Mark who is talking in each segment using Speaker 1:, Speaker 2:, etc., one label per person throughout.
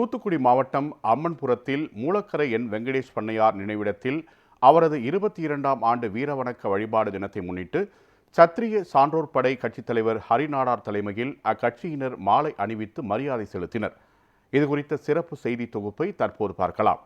Speaker 1: தூத்துக்குடி மாவட்டம் அம்மன்புரத்தில் மூலக்கரை என் வெங்கடேஷ் பண்ணையார் நினைவிடத்தில் அவரது இருபத்தி இரண்டாம் ஆண்டு வீரவணக்க வழிபாடு தினத்தை முன்னிட்டு சத்திரிய சான்றோர் படை கட்சித் தலைவர் ஹரிநாடார் தலைமையில் அக்கட்சியினர் மாலை அணிவித்து மரியாதை செலுத்தினர். இது குறித்த சிறப்பு செய்தி தொகுப்பை தற்போது பார்க்கலாம்.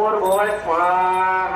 Speaker 2: Amor, goi, quá.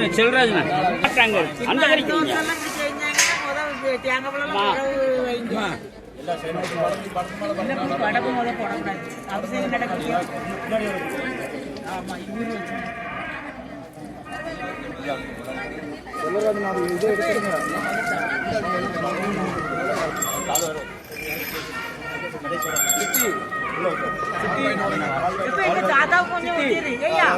Speaker 2: போயிட்டு செல்வராஜ் மாட்டாங்க அந்த கடைக்கு வைங்க.
Speaker 3: படப்பு முதல் போடக்கூடாது. அவசியம் நடக்குது ஆமா இவரு தாத்தா கொஞ்சம். ஐயா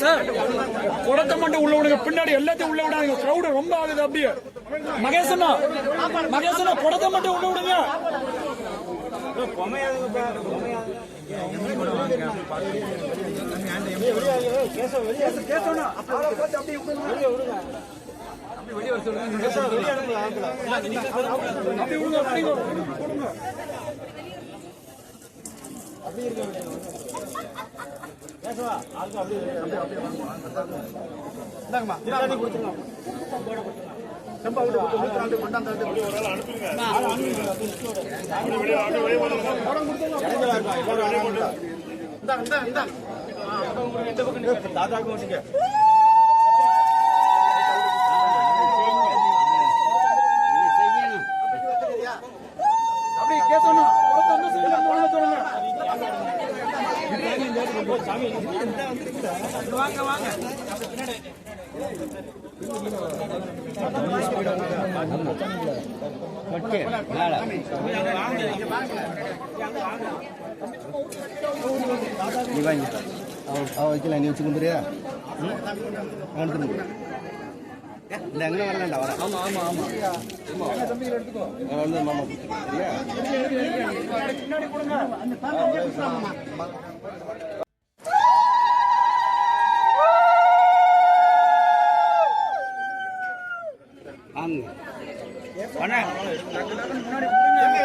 Speaker 4: சார் குடத்தை மட்டும் உள்ள விடுங்க. பின்னாடி எல்லாத்தையும் உள்ள விடாதீங்க. கிரௌடு ரொம்ப ஆகுது அப்படியே. மகேசனா மகேசனா குடத்தை மட்டும் உள்ள விடுங்க. அப்படி விடுங்க அப்படி விடுங்க அப்படி கேசவனா குடத்தை அந்த சைடுல உள்ள சொல்லுங்க
Speaker 5: நீ வாங்கி அவன் வைக்கல நீ வச்சு கும்பிடுறியா அவன் இந்த எங்கே வரலாம்டா வர ஆமாம் ஆமாம் ஆமாம் வந்து மாமா சரியா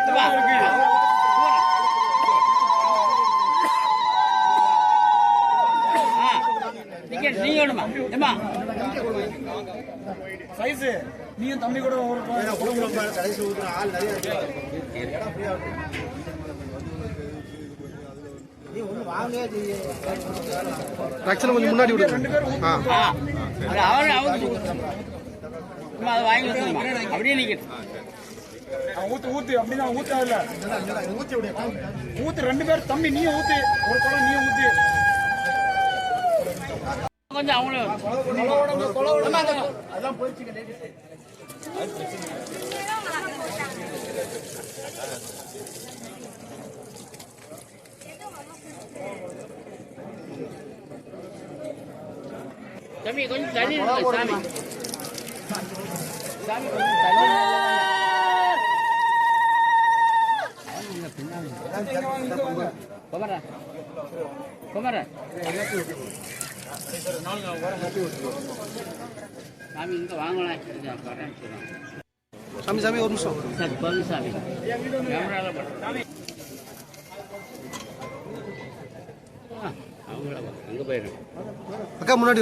Speaker 2: வாங்க பண்ண நீங்க வேணுமா? ஏமா
Speaker 4: சைஸ் நீயும் தம்பி கூட ஒரு
Speaker 5: கடைசி ஊற்றுற ஆள் நிறைய இருக்கு.
Speaker 2: கொஞ்சம் முன்னாடி ஆ. அது அவர் அவர் அம்மா அதை வாங்கி கொடுத்துருமா. அப்படியே நிற்கட்டும்
Speaker 4: ஊத்து ஊத்து. அப்படின்னா ஊத்தா இல்ல. ஊத்து ரெண்டு பேர் தம்பி நீ ஊத்து. ஒரு குடம் நீ ஊத்து.
Speaker 2: கொஞ்சம் அவங்களும் தம்பி கொஞ்சம் தள்ளி சாமி. சாமி கொஞ்சம் தள்ளி குமரா. குமரா. சாமி இங்க வாங்கலாம்
Speaker 5: சாமி சாமி ஒரு நிமிஷம்.
Speaker 2: சார் பதில் சாமி. அங்கே போயிடுறேன்.
Speaker 5: அக்கா முன்னாடி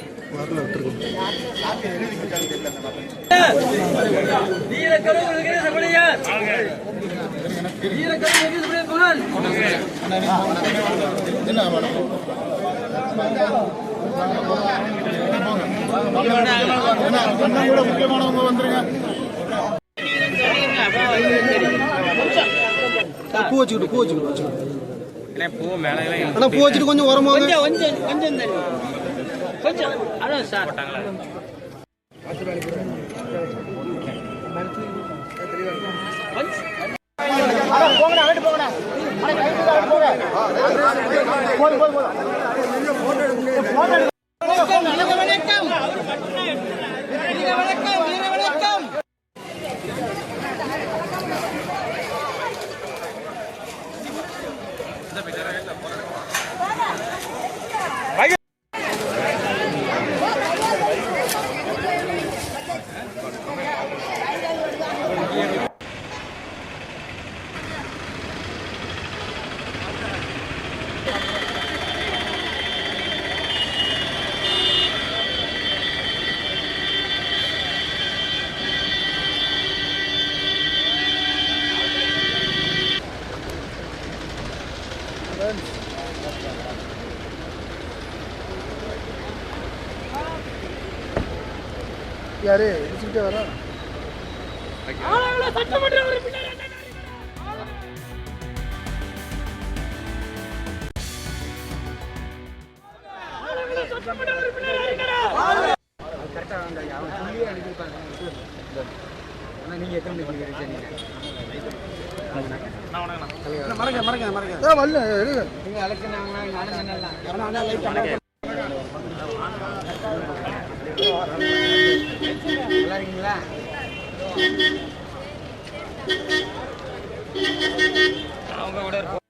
Speaker 6: பூ வச்சுக்கிட்டு பூ வச்சுக்கிட்டு பூ வச்சுட்டு கொஞ்சம் உரமா
Speaker 2: கொஞ்சம் கொஞ்சம் கொஞ்சம் அதான் சார்.
Speaker 6: யாரு? இடிச்சுக்கிட்டே வரா மறக்க மறக்க மறக்க. வரல இரு.
Speaker 4: பெருந்தலைவர்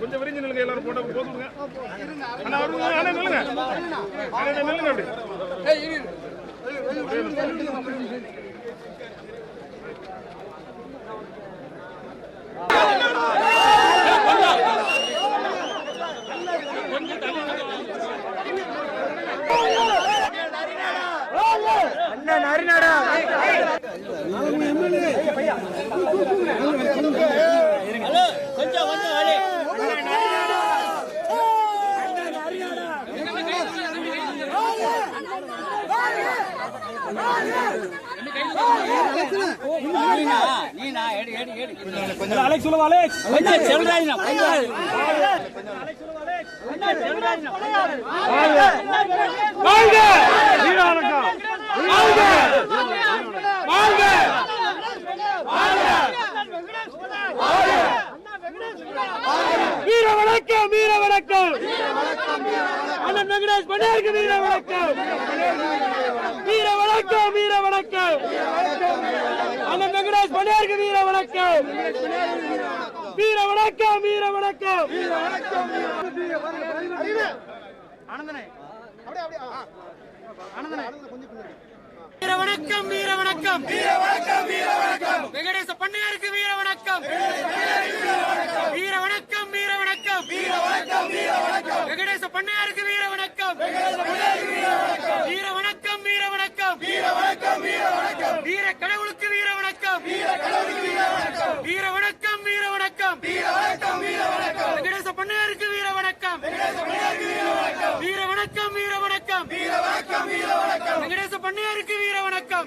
Speaker 7: கொஞ்சம் விரிஞ்சு நில்லுங்க எல்லாரும் போட்டு போதுங்க அண்ணா வருங்க அண்ணா நில்லுங்க. அண்ணா நில்லுங்க அப்படி.
Speaker 2: கொஞ்சம் வந்து வழி கொஞ்சம் கொஞ்சம்
Speaker 4: அலெக்ஸ் சொல்லுவா அலெக்ஸ்
Speaker 2: கொஞ்சம்
Speaker 4: வீர வணக்கம் வீர வணக்கம். அண்ணன் வெங்கடேஷ் பண்ணியாருக்கு வீர வணக்கம். வீர வணக்கம் வீர வணக்கம். அண்ணன் வெங்கடேஷ் பண்ணியாருக்கு வீர வணக்கம். வீர வணக்கம் வீர வணக்கம். வீர வணக்கம் வீர வணக்கம். வீர வணக்கம் வீர வணக்கம். வெங்கடேச பண்ணையாருக்கு வீர வணக்கம். வணக்கம் வீர வணக்கம் வெங்கடேச பண்ணையாருக்கு வீர வணக்கம் வீர வணக்கம் வீர வணக்கம் வீர வணக்கம் வீர வணக்கம் வீர கடவுளுக்கு வீர வணக்கம் வீர கடவுளுக்கு வீர வணக்கம் வீர வணக்கம் வீர வணக்கம் வீர வணக்கம் வீர வணக்கம் வெங்கடேச பண்ணையாருக்கு வீர வணக்கம் வீர வணக்கம் வீர வணக்கம் வீர வணக்கம் வீர வணக்கம் வெங்கடேச பண்ணையாருக்கு வீர வணக்கம்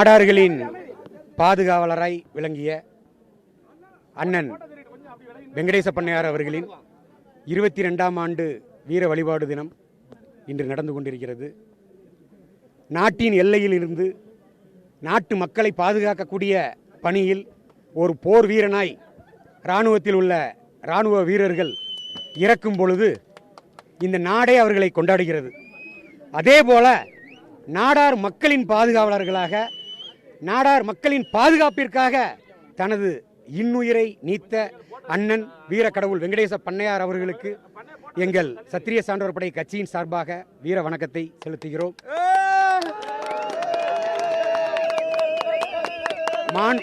Speaker 6: நாடார்களின் பாதுகாவலராய் விளங்கிய அண்ணன் வெங்கடேச பண்ணையார் அவர்களின் இருபத்தி ரெண்டாம் ஆண்டு வீர வழிபாடு தினம் இன்று நடந்து கொண்டிருக்கிறது. நாட்டின் எல்லையில் இருந்து நாட்டு மக்களை பாதுகாக்கக்கூடிய பணியில் ஒரு போர் வீரனாய் இராணுவத்தில் உள்ள இராணுவ வீரர்கள் இறக்கும் பொழுது இந்த நாடே அவர்களை கொண்டாடுகிறது. அதே போல நாடார் மக்களின் பாதுகாவலர்களாக நாடார் மக்களின் பாதுகாப்பிற்காக தனது இன்னுயிரை நீத்த அண்ணன் வீர கடவுள் வெங்கடேச பண்ணையார் அவர்களுக்கு எங்கள் சத்திரிய சான்றோர் படை கட்சியின் சார்பாக வீர வணக்கத்தை செலுத்துகிறோம். மான்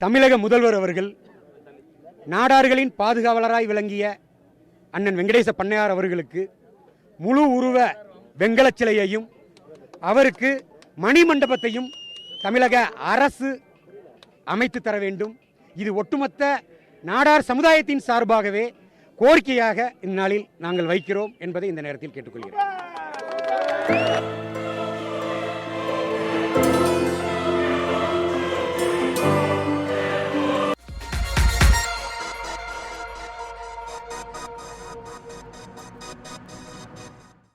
Speaker 6: தமிழக முதல்வர் அவர்கள் நாடார்களின் பாதுகாவலராய் விளங்கிய அண்ணன் வெங்கடேச பண்ணையார் அவர்களுக்கு முழு உருவ வெங்கலச் சிலையையும் அவருக்கு மணிமண்டபத்தையும் தமிழக அரசு அமைத்து தர வேண்டும். இது ஒட்டுமொத்த நாடார் சமுதாயத்தின் சார்பாகவே கோரிக்கையாக இந்நாளில் நாங்கள் வைக்கிறோம் என்பதை இந்த நேரத்தில் கேட்டுக்கொள்கிறேன்.